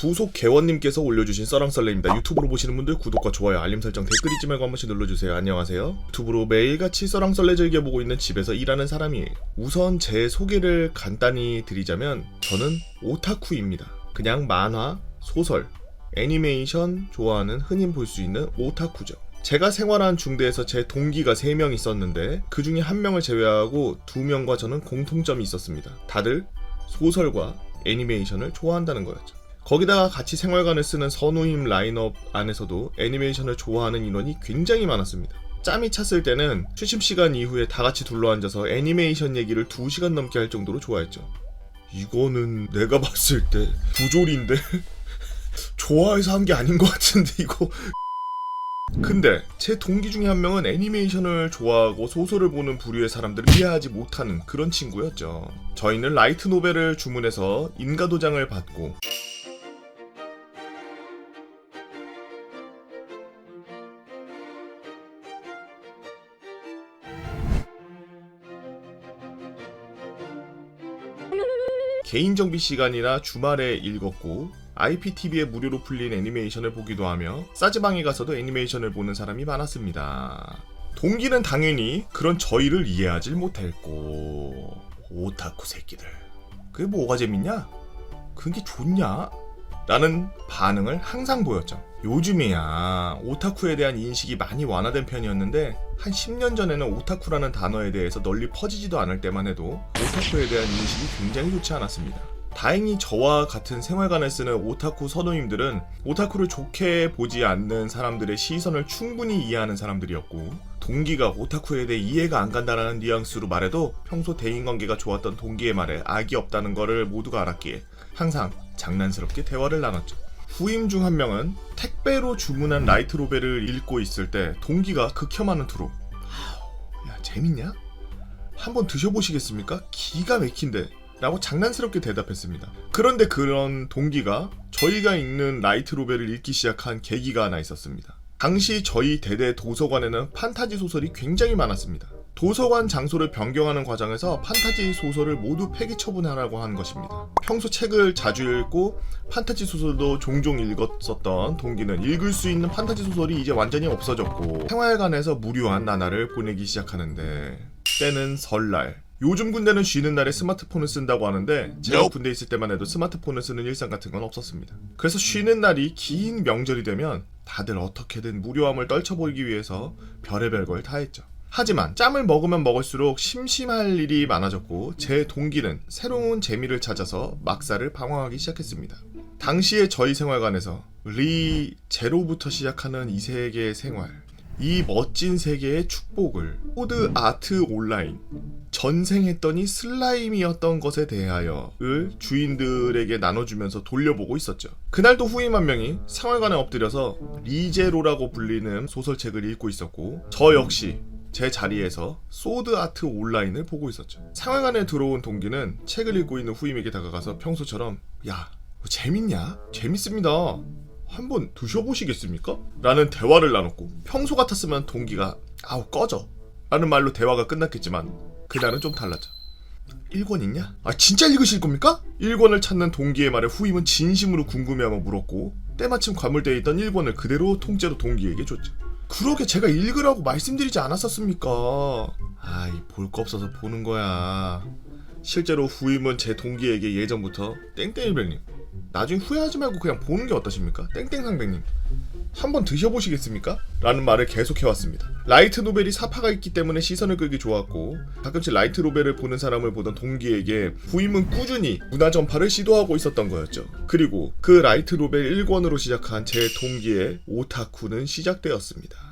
부속 개원님께서 올려주신 썰랑썰레입니다. 유튜브로 보시는 분들 구독과 좋아요, 알림 설정, 댓글 잊지 말고 한 번씩 눌러주세요. 안녕하세요. 유튜브로 매일같이 썰랑썰레 즐겨보고 있는 집에서 일하는 사람이에요. 우선 제 소개를 간단히 드리자면 저는 오타쿠입니다. 그냥 만화, 소설, 애니메이션 좋아하는 흔히 볼 수 있는 오타쿠죠. 제가 생활한 중대에서 제 동기가 3명 있었는데 그 중에 한 명을 제외하고 두 명과 저는 공통점이 있었습니다. 다들 소설과 애니메이션을 좋아한다는 거였죠. 거기다가 같이 생활관을 쓰는 선우임 라인업 안에서도 애니메이션을 좋아하는 인원이 굉장히 많았습니다. 짬이 찼을 때는 취침 시간 이후에 다 같이 둘러앉아서 애니메이션 얘기를 2시간 넘게 할 정도로 좋아했죠. 이거는 내가 봤을 때 부조리인데 좋아해서 한 게 아닌 것 같은데 이거 근데 제 동기 중에 한 명은 애니메이션을 좋아하고 소설을 보는 부류의 사람들을 이해하지 못하는 그런 친구였죠. 저희는 라이트 노벨을 주문해서 인가 도장을 받고 개인 정비 시간이나 주말에 읽었고 IPTV에 무료로 풀린 애니메이션을 보기도 하며 싸지방에 가서도 애니메이션을 보는 사람이 많았습니다. 동기는 당연히 그런 저희를 이해하지 못했고 오타쿠 새끼들 그게 뭐가 재밌냐? 그게 좋냐? 라는 반응을 항상 보였죠. 요즘이야 오타쿠에 대한 인식이 많이 완화된 편이었는데 한 10년 전에는 오타쿠라는 단어에 대해서 널리 퍼지지도 않을 때만 해도 오타쿠에 대한 인식이 굉장히 좋지 않았습니다. 다행히 저와 같은 생활관을 쓰는 오타쿠 선우님들은 오타쿠를 좋게 보지 않는 사람들의 시선을 충분히 이해하는 사람들이었고 동기가 오타쿠에 대해 이해가 안 간다는 뉘앙스로 말해도 평소 대인관계가 좋았던 동기의 말에 악이 없다는 것을 모두가 알았기에 항상 장난스럽게 대화를 나눴죠. 후임 중 한 명은 택배로 주문한 라이트 로벨을 읽고 있을 때 동기가 극혐하는 투로 "야 재밌냐? 한번 드셔보시겠습니까? 기가 막힌데 라고 장난스럽게 대답했습니다. 그런데 그런 동기가 저희가 읽는 라이트 로벨을 읽기 시작한 계기가 하나 있었습니다. 당시 저희 대대 도서관에는 판타지 소설이 굉장히 많았습니다. 도서관 장소를 변경하는 과정에서 판타지 소설을 모두 폐기 처분하라고 한 것입니다. 평소 책을 자주 읽고 판타지 소설도 종종 읽었었던 동기는 읽을 수 있는 판타지 소설이 이제 완전히 없어졌고 생활관에서 무료한 나날을 보내기 시작하는데 때는 설날 요즘 군대는 쉬는 날에 스마트폰을 쓴다고 하는데 제가 군대 있을 때만 해도 스마트폰을 쓰는 일상 같은 건 없었습니다. 그래서 쉬는 날이 긴 명절이 되면 다들 어떻게든 무료함을 떨쳐보이기 위해서 별의별 걸 다 했죠. 하지만 짬을 먹으면 먹을수록 심심할 일이 많아졌고 제 동기는 새로운 재미를 찾아서 막사를 방황하기 시작했습니다. 당시에 저희 생활관에서 리 제로부터 시작하는 이 세계의 생활 이 멋진 세계의 축복을 코드 아트 온라인 전생했더니 슬라임이었던 것에 대하여를 주인들에게 나눠주면서 돌려보고 있었죠. 그날도 후임 한 명이 생활관에 엎드려서 리제로라고 불리는 소설책을 읽고 있었고 저 역시 제 자리에서 소드 아트 온라인을 보고 있었죠. 생활관에 들어온 동기는 책을 읽고 있는 후임에게 다가가서 평소처럼 야 뭐 재밌냐? 재밌습니다. 한번 드셔보시겠습니까? 라는 대화를 나눴고 평소 같았으면 동기가 아우 꺼져 라는 말로 대화가 끝났겠지만 그날은 좀 달랐죠 1권 있냐? 아 진짜 읽으실 겁니까? 1권을 찾는 동기의 말에 후임은 진심으로 궁금해하며 물었고 때마침 과물대에 있던 1권을 그대로 통째로 동기에게 줬죠 그러게 제가 읽으라고 말씀드리지 않았었습니까? 아이 볼 거 없어서 보는 거야 실제로 후임은 제 동기에게 예전부터 땡땡일백님 나중에 후회하지 말고 그냥 보는 게 어떠십니까? 땡땡상백님 한번 드셔보시겠습니까? 라는 말을 계속해왔습니다. 라이트 노벨이 사파가 있기 때문에 시선을 끌기 좋았고 가끔씩 라이트 노벨을 보는 사람을 보던 동기에게 후임은 꾸준히 문화 전파를 시도하고 있었던 거였죠. 그리고 그 라이트 노벨 1권으로 시작한 제 동기의 오타쿠는 시작되었습니다.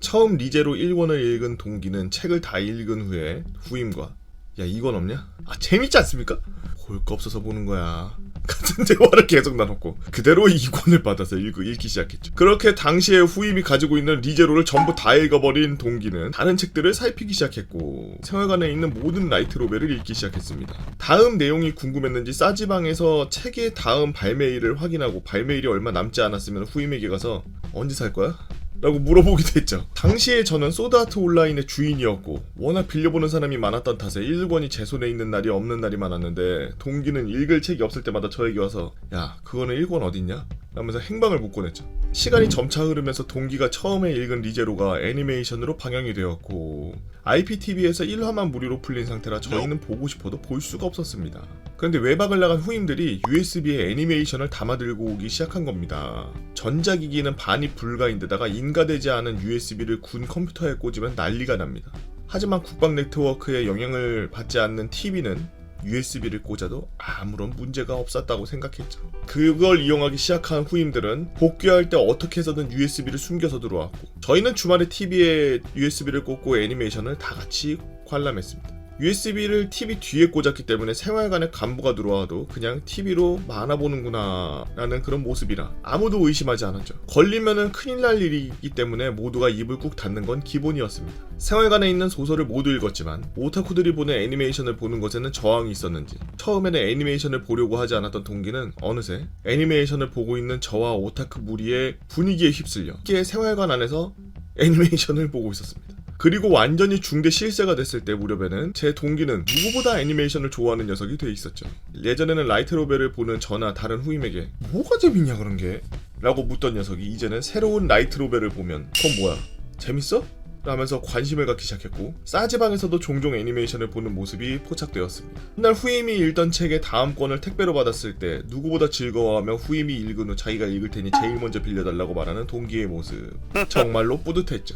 처음 리제로 1권을 읽은 동기는 책을 다 읽은 후에 후임과 야 이건 없냐? 아 재밌지 않습니까? 볼 거 없어서 보는 거야. 같은 대화를 계속 나눴고 그대로 이권을 받아서 읽, 읽기 시작했죠. 그렇게 당시에 후임이 가지고 있는 리제로를 전부 다 읽어버린 동기는 다른 책들을 살피기 시작했고 생활관에 있는 모든 라이트 로벨을 읽기 시작했습니다. 다음 내용이 궁금했는지 싸지방에서 책의 다음 발매일을 확인하고 발매일이 얼마 남지 않았으면 후임에게 가서 언제 살 거야? 라고 물어보기도 했죠. 당시에 저는 소드아트 온라인의 주인이었고 워낙 빌려보는 사람이 많았던 탓에 1권이 제 손에 있는 날이 없는 날이 많았는데 동기는 읽을 책이 없을 때마다 저에게 와서 야 그거는 1권 어딨냐? 라면서 행방을 묻곤 했죠. 시간이 점차 흐르면서 동기가 처음에 읽은 리제로가 애니메이션으로 방영이 되었고 IPTV에서 1화만 무료로 풀린 상태라 저희는 보고 싶어도 볼 수가 없었습니다. 그런데 외박을 나간 후임들이 USB에 애니메이션을 담아 들고 오기 시작한 겁니다. 전자기기는 반입 불가인데다가 인가되지 않은 USB를 군 컴퓨터에 꽂으면 난리가 납니다. 하지만 국방 네트워크에 영향을 받지 않는 TV는 USB를 꽂아도 아무런 문제가 없었다고 생각했죠. 그걸 이용하기 시작한 후임들은 복귀할 때 어떻게 해서든 USB를 숨겨서 들어왔고 저희는 주말에 TV에 USB를 꽂고 애니메이션을 다 같이 관람했습니다. USB를 TV 뒤에 꽂았기 때문에 생활관에 간부가 들어와도 그냥 TV로 만화 보는구나 라는 그런 모습이라 아무도 의심하지 않았죠. 걸리면은 큰일 날 일이기 때문에 모두가 입을 꾹 닫는 건 기본이었습니다. 생활관에 있는 소설을 모두 읽었지만 오타쿠들이 보는 애니메이션을 보는 것에는 저항이 있었는지 처음에는 애니메이션을 보려고 하지 않았던 동기는 어느새 애니메이션을 보고 있는 저와 오타쿠 무리의 분위기에 휩쓸려 함께 생활관 안에서 애니메이션을 보고 있었습니다. 그리고 완전히 중대 실세가 됐을 때 무렵에는 제 동기는 누구보다 애니메이션을 좋아하는 녀석이 돼 있었죠. 예전에는 라이트로벨을 보는 저나 다른 후임에게 뭐가 재밌냐 그런 게? 라고 묻던 녀석이 이제는 새로운 라이트로벨을 보면 그건 뭐야? 재밌어? 라면서 관심을 갖기 시작했고 싸지방에서도 종종 애니메이션을 보는 모습이 포착되었습니다. 훗날 후임이 읽던 책의 다음 권을 택배로 받았을 때 누구보다 즐거워하며 후임이 읽은 후 자기가 읽을 테니 제일 먼저 빌려달라고 말하는 동기의 모습 정말로 뿌듯했죠.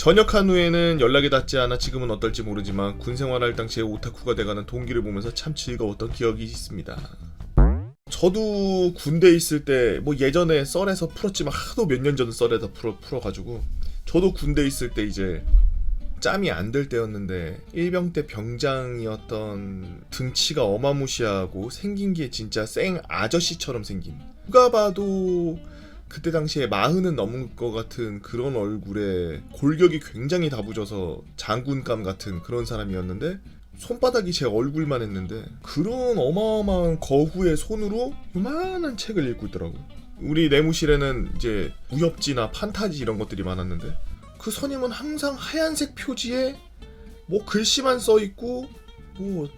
전역한 후에는 연락이 닿지 않아 지금은 어떨지 모르지만 군 생활할 당시에 오타쿠가 돼가는 동기를 보면서 참 즐거웠던 기억이 있습니다. 저도 군대에 있을 때 뭐 예전에 썰에서 풀었지만 하도 몇 년 전 썰에서 풀어 풀어가지고 저도 군대 에 있을 때 이제 짬이 안 될 때였는데 일병 때 병장이었던 등치가 어마무시하고 생긴 게 진짜 생 아저씨처럼 생긴 누가 봐도 그때 당시에 마흔은 넘은 것 같은 그런 얼굴에 골격이 굉장히 다부져서 장군감 같은 그런 사람이었는데 손바닥이 제 얼굴만 했는데 그런 어마어마한 거후의 손으로 요만한 책을 읽고 있더라고. 우리 내무실에는 이제 무협지나 판타지 이런 것들이 많았는데 그 선임은 항상 하얀색 표지에 뭐 글씨만 써 있고 뭐,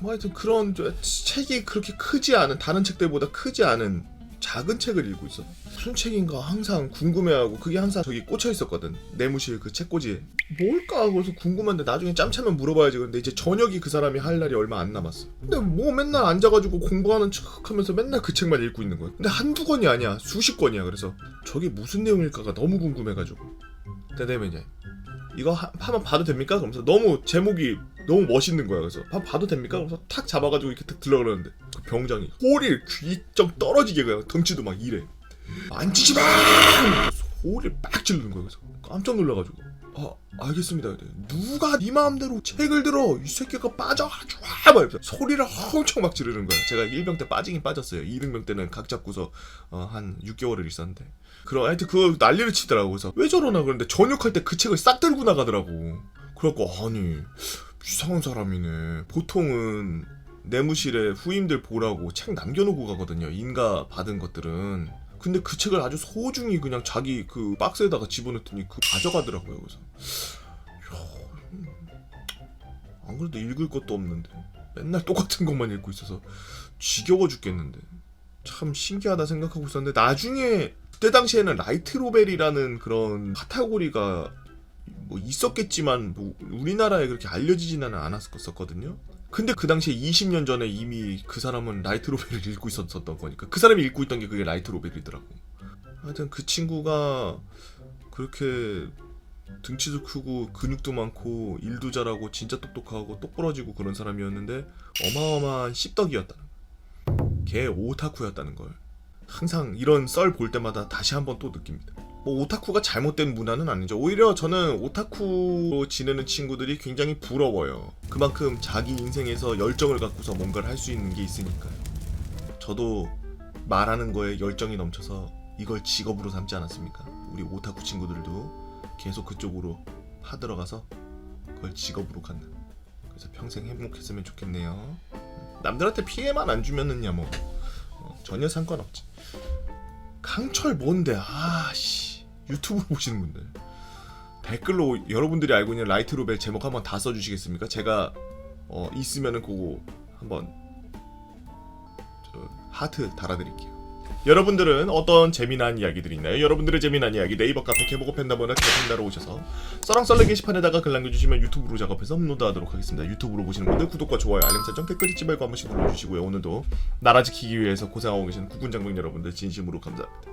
뭐 하여튼 그런 저- 책이 그렇게 크지 않은 다른 책들보다 크지 않은 작은 책을 읽고 있어. 무슨 책인가 항상 궁금해하고 그게 항상 저기 꽂혀 있었거든. 내무실 그 책꽂이에. 뭘까? 그래서 궁금한데 나중에 짬차면 물어봐야지. 근데 이제 저녁이 그 사람이 할 날이 얼마 안 남았어. 근데 뭐 맨날 앉아가지고 공부하는 척 하면서 맨날 그 책만 읽고 있는 거야. 근데 한두 권이 아니야. 수십 권이야. 그래서 저게 무슨 내용일까가 너무 궁금해가지고. 그다음에 이제 이거 하- 한번 봐도 됩니까? 그러면서 너무 제목이 너무 멋있는 거야. 그래서 한번 봐도 됩니까? 그래서 탁 잡아가지고 이렇게 탁 들어가는데 그 병장이 소리를 귀정 떨어지게 그냥 덩치도 막 이래. 만지지 마! 소리를 빡 지르는 거야. 그래서 깜짝 놀라가지고. 아 알겠습니다. 그래. 누가 네 마음대로 책을 들어 이 새끼가 빠져 좋아 막 소리를 엄청 막 지르는 거야. 제가 1병 때 빠지긴 빠졌어요. 2등병 때는 각 잡고서 어, 한 6개월을 있었는데. 그럼 하여튼 그거 난리를 치더라고. 그래서 왜 저러나 그런데 전역할 때 그 책을 싹 들고 나가더라고. 그래갖고 아니 이상한 사람이네. 보통은 내무실에 후임들 보라고 책 남겨놓고 가거든요. 인가 받은 것들은. 근데 그 책을 아주 소중히 그냥 자기 그 박스에다가 집어넣더니 그 가져가더라고요. 그래서 이야, 안 그래도 읽을 것도 없는데 맨날 똑같은 것만 읽고 있어서 지겨워 죽겠는데 참 신기하다 생각하고 있었는데 나중에 그때 당시에는 라이트 로벨이라는 그런 카테고리가 뭐 있었겠지만 뭐 우리나라에 그렇게 알려지지는 않았었거든요. 근데 그 당시에 20년 전에 이미 그 사람은 라이트 로벨을 읽고 있었던 거니까 그 사람이 읽고 있던 게 그게 라이트 로벨이더라고. 하여튼 그 친구가 그렇게 등치도 크고 근육도 많고 일도 잘하고 진짜 똑똑하고 똑부러지고 그런 사람이었는데 어마어마한 씹덕이었다. 걔 오타쿠였다는 걸 항상 이런 썰 볼 때마다 다시 한번 또 느낍니다. 뭐 오타쿠가 잘못된 문화는 아니죠. 오히려 저는 오타쿠로 지내는 친구들이 굉장히 부러워요. 그만큼 자기 인생에서 열정을 갖고서 뭔가를 할 수 있는 게 있으니까요. 저도 말하는 거에 열정이 넘쳐서 이걸 직업으로 삼지 않았습니까? 우리 오타쿠 친구들도 계속 그쪽으로 파들어가서 그걸 직업으로 갖는. 그래서 평생 행복했으면 좋겠네요. 남들한테 피해만 안 주면은야 뭐 어, 전혀 상관없지. 강철 뭔데? 아씨 유튜브 보시는 분들 댓글로 여러분들이 알고 있는 라이트로벨 제목 한번 다 써주시겠습니까? 제가 어, 있으면은 그거 한번 저, 하트 달아드릴게요. 여러분들은 어떤 재미난 이야기들이 있나요? 여러분들의 재미난 이야기 네이버 카페 개보고 팬다번호 개팬다로 오셔서 써랑썰레 게시판에다가 글 남겨주시면 유튜브로 작업해서 업로드하도록 하겠습니다. 유튜브로 보시는 분들 구독과 좋아요, 알림 설정, 댓글 잊지 말고 한 번씩 눌러주시고요. 오늘도 나라 지키기 위해서 고생하고 계시는 국군 장병 여러분들 진심으로 감사합니다.